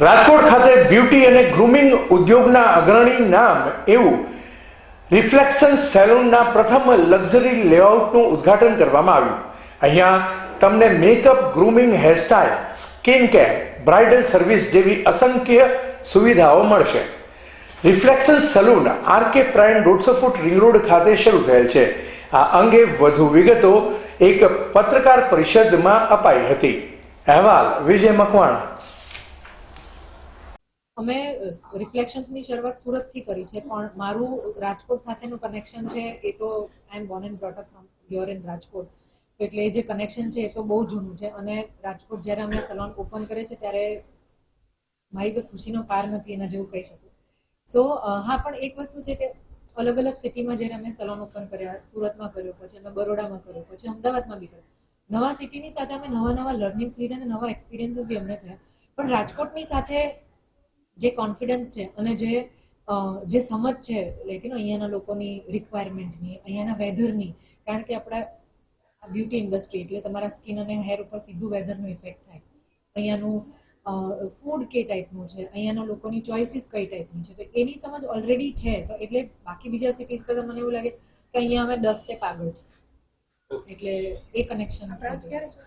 રાજકોટ ખાતે બ્યુટી અને ગ્રૂમિંગ ઉદ્યોગના અગ્રણી નામ એવું રિફ્લેક્શન સેલૂનના પ્રથમ લક્ઝરી લેઆઉટનું ઉદ્ઘાટન કરવામાં આવ્યું. અહીંયા તમને makeup, grooming, hairstyle skin care bridal service જેવી અસંખ્ય સુવિધાઓ મળશે. Reflection salon R K prime દોઢસો ફૂટ રિંગ રોડ ખાતે શરૂ થયેલ છે. આ અંગે વધુ વિગતો એક પત્રકાર પરિષદમાં અપાઈ હતી. અહેવાલ વિજય મકવાણા. અમે રિફ્લેક્શન્સની શરૂઆત સુરતથી કરી છે, પણ મારું રાજકોટ સાથેનું કનેક્શન છે એ તો I am born and brought up from your in Rajkot. એટલે જે કનેક્શન છે એ તો બહુ જૂનું છે અને રાજકોટ જ્યારે અમે સલોન ઓપન કરે છે ત્યારે મારી તો ખુશીનો પાર નથી એના જેવું કહી શકું. સો હા, પણ એક વસ્તુ છે કે અલગ અલગ સિટીમાં જ્યારે અમે સલોન ઓપન કર્યા, સુરતમાં કર્યો, પછી અમે બરોડામાં કર્યો, પછી અમદાવાદમાં બી કર્યો. નવા સિટીની સાથે અમે નવા નવા લર્નિંગ્સ લીધા અને નવા એક્સપિરિયન્સીસ બી અમને થયા. પણ રાજકોટની સાથે જે કોન્ફિડન્સ છે અને જે અ, જે સમજ છે લાઈક યુ નો અહીંયાના લોકોની રિક્વાયરમેન્ટની અહીંયાના વેધરની કારણ કે આપણા બ્યુટી ઇન્ડસ્ટ્રી એટલે તમારા સ્કિન અને હેર ઉપર સીધું વેધરનો ઇફેક્ટ થાય. અહીંયાનું ફૂડ કે ટાઈપનું છે અહીંયાના લોકોની ચોઇસીસ કઈ ટાઈપની છે તો એની સમજ ઓલરેડી છે તો એટલે બાકી બીજા સિટીઝ કરતાં મને એવું લાગે કે અહીંયા અમે દસ સ્ટેપ આગળ છે એટલે એ કનેક્શન